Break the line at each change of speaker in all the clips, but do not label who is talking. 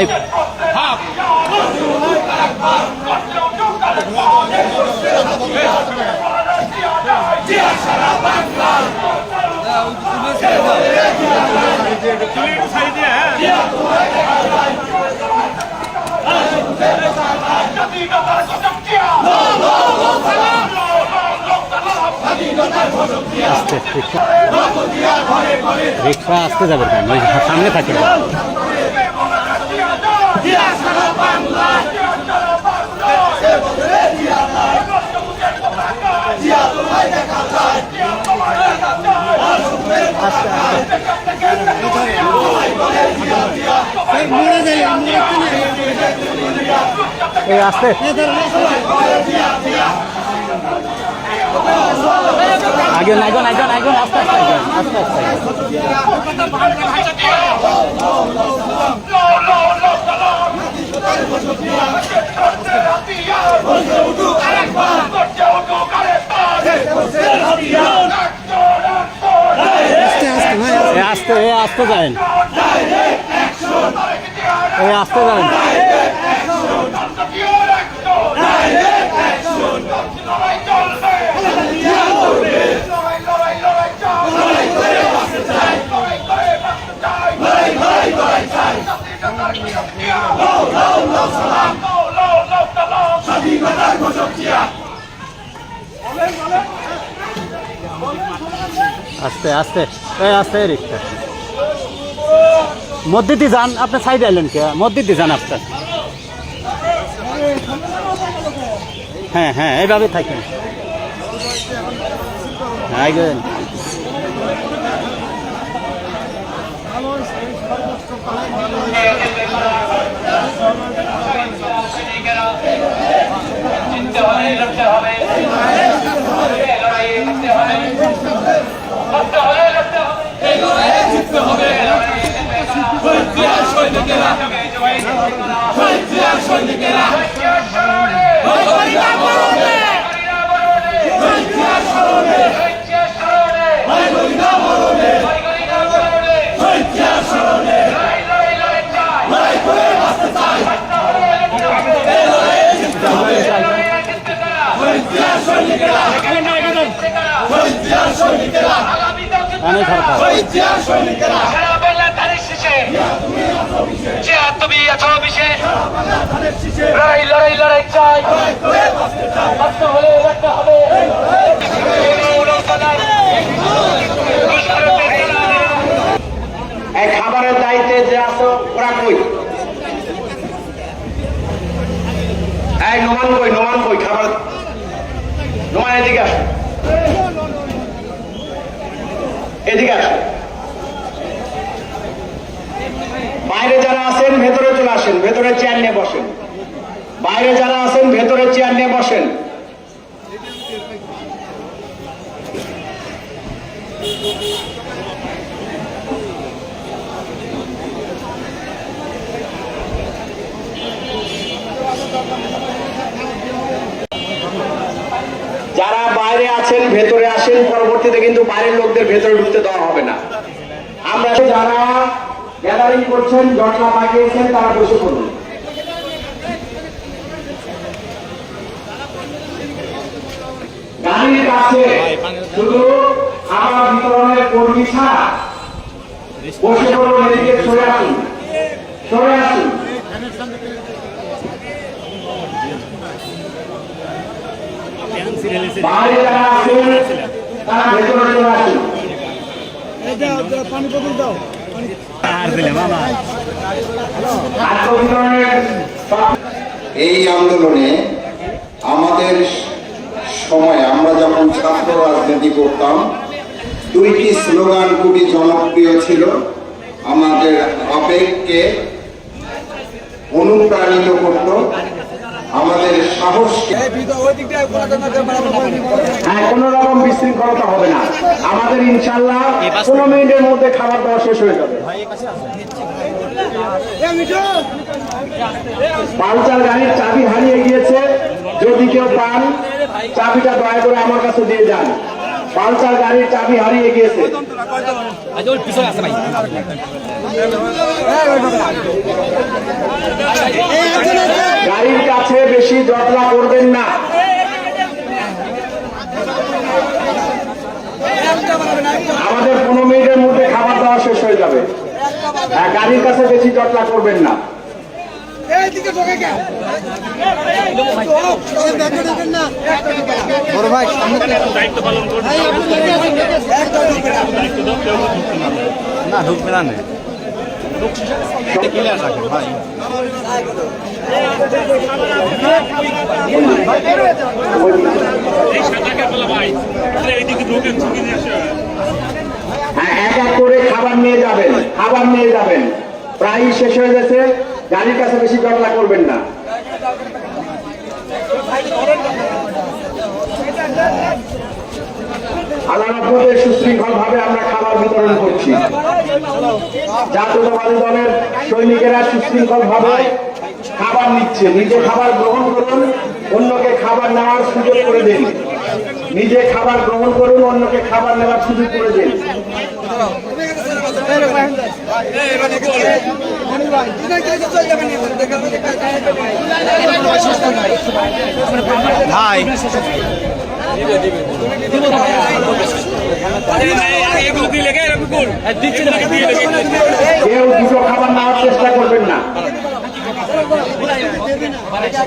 Live রিক্সা আসতে যাবে সামনে থাকে। এই আসতে আগে নাইজন নাইজন নাইজন আস্তে আস্তে আইগন, আস্তে আস্তে আইগন। আস্তে আস্তে যান আস্তে যান আস্তে এই আস্তে রিক্সা মধ্যে দিয়ে যান, আপনি সাইড আইলেন কে? মধ্যে দিয়ে যান আপনার হ্যাঁ হ্যাঁ এইভাবে থাকেন।
জিততে হবে। হবে সৈনিকেরা সৈনিকেরা
খারাপ
সারা
আছেন, ভেতরে চলে আসেন, ভেতরে চেয়ার নিয়ে বসেন। বাইরে যারা আছেন, ভেতরে চেয়ার নিয়ে বসেন। যারা বাইরে আছেন, ভেতরে আসেন, পরবর্তীতে কিন্তু বাইরের লোকদের ভেতরে ঢুকতে দেওয়া হবে না। আমরা যারা গ্যাদারিং করছেন জটলা পাঠিয়েছেন, তারা বসে গাড়ির কাছে শুধু আমার বিতরণের কর্মী ছাড়া বসে এদিকে সরে আসুন। সরে আসুন। তারা ভেতরে চলে আসুন।
আর দিলে মামা
আত্মবিতরণের
এই আন্দোলনে আমাদের সময়, আমরা যখন ছাত্র রাজনীতি করতাম, দুইটি স্লোগান খুবই জনপ্রিয় ছিল। আমাদের আবেগকে অনুপ্রাণিত করত। আমাদের সাহসকে
হ্যাঁ কোনো রকম বিশৃঙ্খলতা হবে না। আমাদের ইনশাল্লাহ পনেরো মিনিটের মধ্যে খাবার দাওয়া শেষ হয়ে যাবে। পালচার গাড়ির চাবি হারিয়ে গিয়েছে। যদি কেউ পান চাবিটা দয়া করে আমার কাছে দিয়ে যান। পালচার গাড়ির চাবি হারিয়ে গিয়েছে।
পিছনে আছে ভাই।
গাড়ির কাছে বেশি জটলা করবেন না। আমাদের পনেরো মিনিটের মধ্যে খাবার দাওয়া শেষ হয়ে যাবে। হ্যাঁ, গাড়ির কাছে বেশি জটলা করবেন না।
না ঢুকবে না
করে খাবার নিয়ে যাবেন, খাবার নিয়ে যাবেন। প্রায় শেষ হয়ে গেছে, গাড়ির কাছে বেশি জটলা করবেন না। আলাদা সুশৃঙ্খল ভাবে আমরা খাবার বিতরণ করছি। জাতীয়তাবাদী দলের সৈনিকেরা সুশৃঙ্খল ভাবে খাবার নিচ্ছে। নিজে খাবার গ্রহণ করুন, অন্যকে খাবার নেওয়ার সুযোগ করে দিন। নিজে খাবার গ্রহণ করুন, অন্যকে খাবার নেওয়ার সুযোগ করে দিন।
ভাই।
কেউ দুটো খাবার নেওয়ার চেষ্টা করবেন না।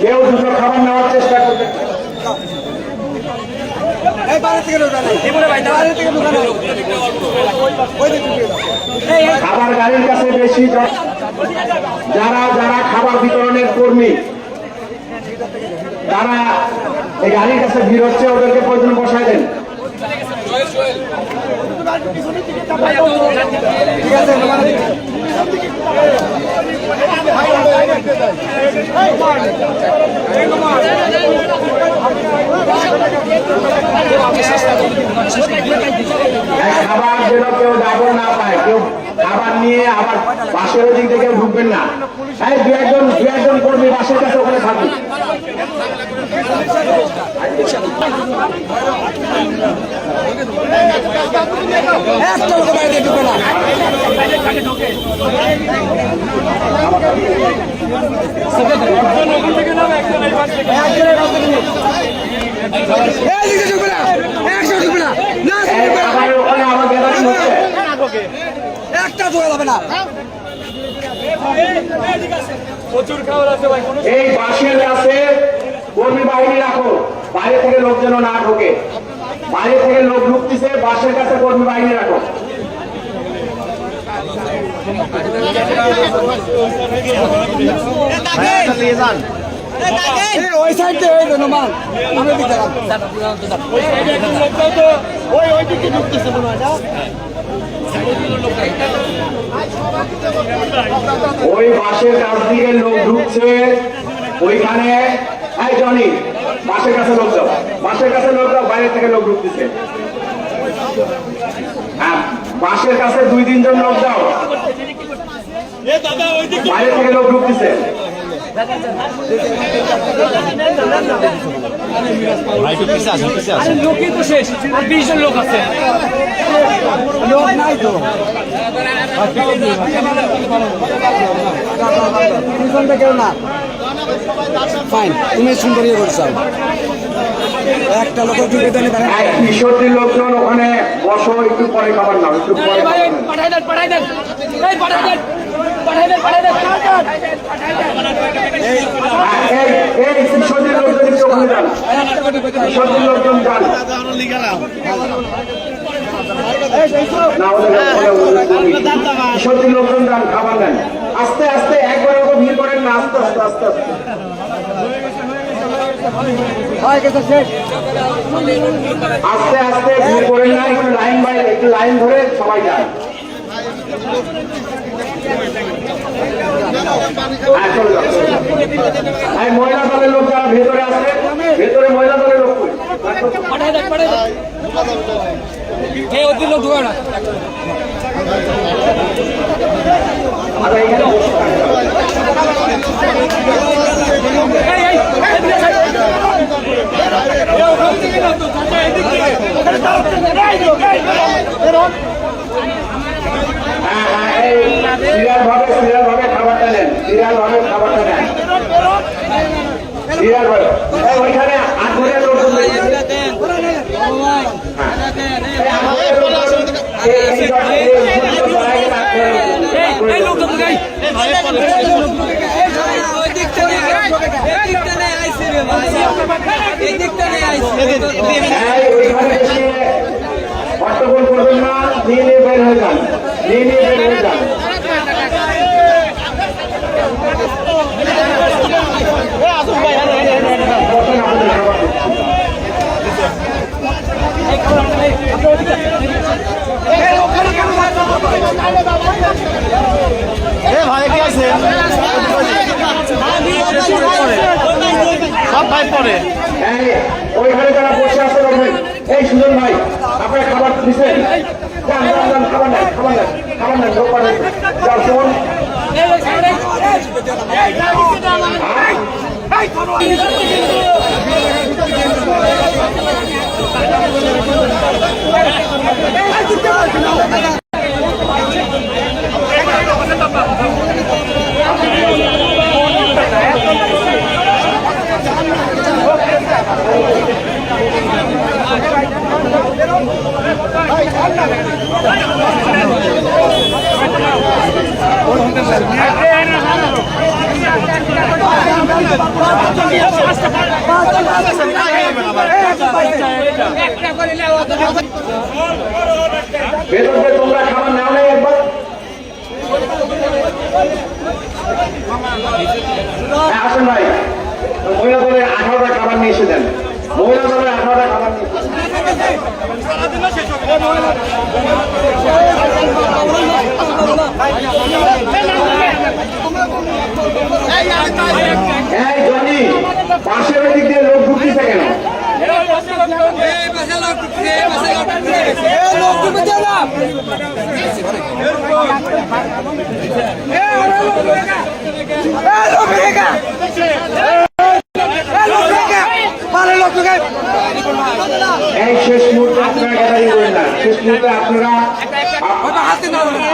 কেউ দুটো খাবার নেওয়ার চেষ্টা করবেন খাবার গাড়ির কাছে বেশি যারা যারা খাবার বিতরণের কর্মী, তারা এই গাড়ির কাছে ভিড় হচ্ছে ওদেরকে প্রয়োজন বসায় দেন এই খাবার যেন কেউ ডাবল না পায় কেউ খাবার নিয়ে আবার বাসের ওদিক থেকে কেউ ঢুকবেন না এই দু একজন দু একজন কর্মী বাসের কাছে ওখানে থাকুন
একটা যাবে না।
এই বাসের কাছে কর্মী বাহিনী রাখো। বাইরে থেকে লোক যেন না ঢোকে। বাইরে থেকে লোক ঢুকতেছে, বাসের কাছে কর্মী বাহিনী রাখো।
ওই ওই
বাসের কাছ থেকে লোক ঢুকছে। ওইখানে জনি বাসের কাছে লোক যাও মাসের কাছে লোক যাও বাইরে থেকে লোক ঢুকতেছে। হ্যাঁ মাসের কাছে দুই, তিনজন লোক যাও বাইরে থেকে লোক ঢুকতেছে।
আসুন
লোকই তো শেষ আর বিশ জন লোক আছে।
লোক নাই তো। কেউ না। ফাইন তুমি সুন্দর ইয়ে করছ একটা লোক ঢুকে
এই কিশোরদের লোকজন ওখানে বসো একটু পরে খাবার নাও একটু পরে।
পাঠাই দেন পাঠাই দেন। পাঠাই দেন পাঠাই দেন পাঠাই দেন।
আস্তে আস্তে একবার ওকে ভিড় করেন না আস্তে আস্তে আস্তে আস্তে আস্তে আস্তে ভিড় করেন না একটু লাইন বাই একটু লাইন ধরে সবাই যান। হ্যাঁ, হ্যাঁ, মহিলা দলের লোক যারা ভেতরে আছে ভেতরে মহিলা দলের লোক আর এখানে।
এই
বেশি হট্টগোল করবেন না নিয়ে নিয়ে বের হয়ে যান নিয়ে নিয়ে বের হয়ে যান বসেন আপনাদের খাবার দিচ্ছি। এই, ওইখানে যারা বসে আছে এই সুজন ভাই আপনার খাবার দিচ্ছেন খাবার নেন খাবার নেন খাবার নেন লোক পাঠাচ্ছেন যাও সুমন ভেতর দিয়ে তোমরা খাবার নাও নাই একবার। আসেন ভাই। মহিলা দলের আঠারোটা খাবার নিয়ে এসে মহিলা দলের আঠারোটা খাবার এই জনি, পাশের দিক দিয়ে লোক ঢুকতেছে কেন? শেষ মুহূর্তে আপনারা গ্যাদারিং করেন না শেষ মুহূর্তে আপনারা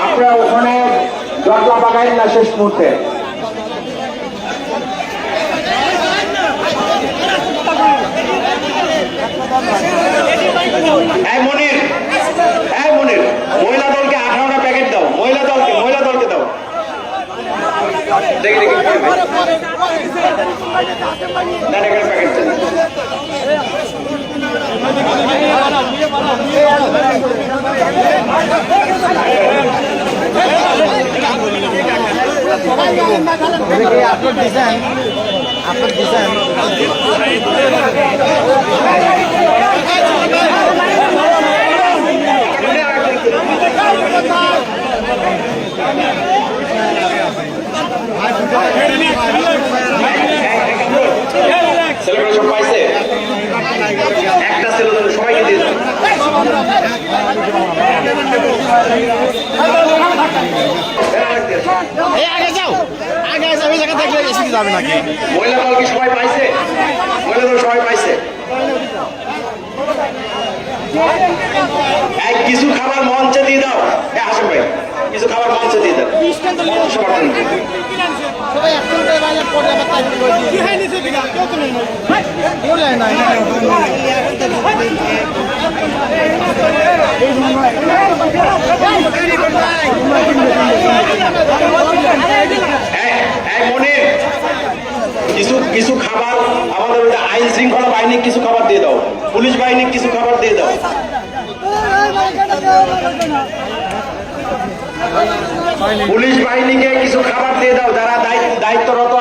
আপনারা ওখানে জটলা পাকাইন না শেষ মুহূর্তে এই মনির এই আঠারোটা প্যাকেট দাও মহিলা দলকে মহিলা দলকে দাও।
আপনার ডিজাইন আপনার ডিজাইন
ছেলেমেয়ে সব পাইছে একটা ছেলে তো সবাইকে দিয়ে দাও
আগে যাও আগে যাও ওই জায়গা দেখলে এসে যাবে নাকি?
মহিলা দল কি সবাই পাইছে? মহিলা দল সবাই পাইছে? এই কিছু খাবার মঞ্চে দিয়ে দাও। আসো ভাই কিছু খাবার মঞ্চে দিয়ে দাও। সবার জন্য।
সবাই করে বাইরে পড়ে আবার তাই করে দিয়ে কি হয়নি সে বিঘা কেউ তো নেই পড়ে নাই
এই- এই মনির কিছু খাবার আমাদের ওই আইন শৃঙ্খলা বাহিনী কিছু খাবার দিয়ে দাও। পুলিশ বাহিনী কিছু খাবার দিয়ে দাও। পুলিশ বাহিনীকে কিছু খাবার দিয়ে দাও, যারা দায়িত্ব- দায়িত্বরত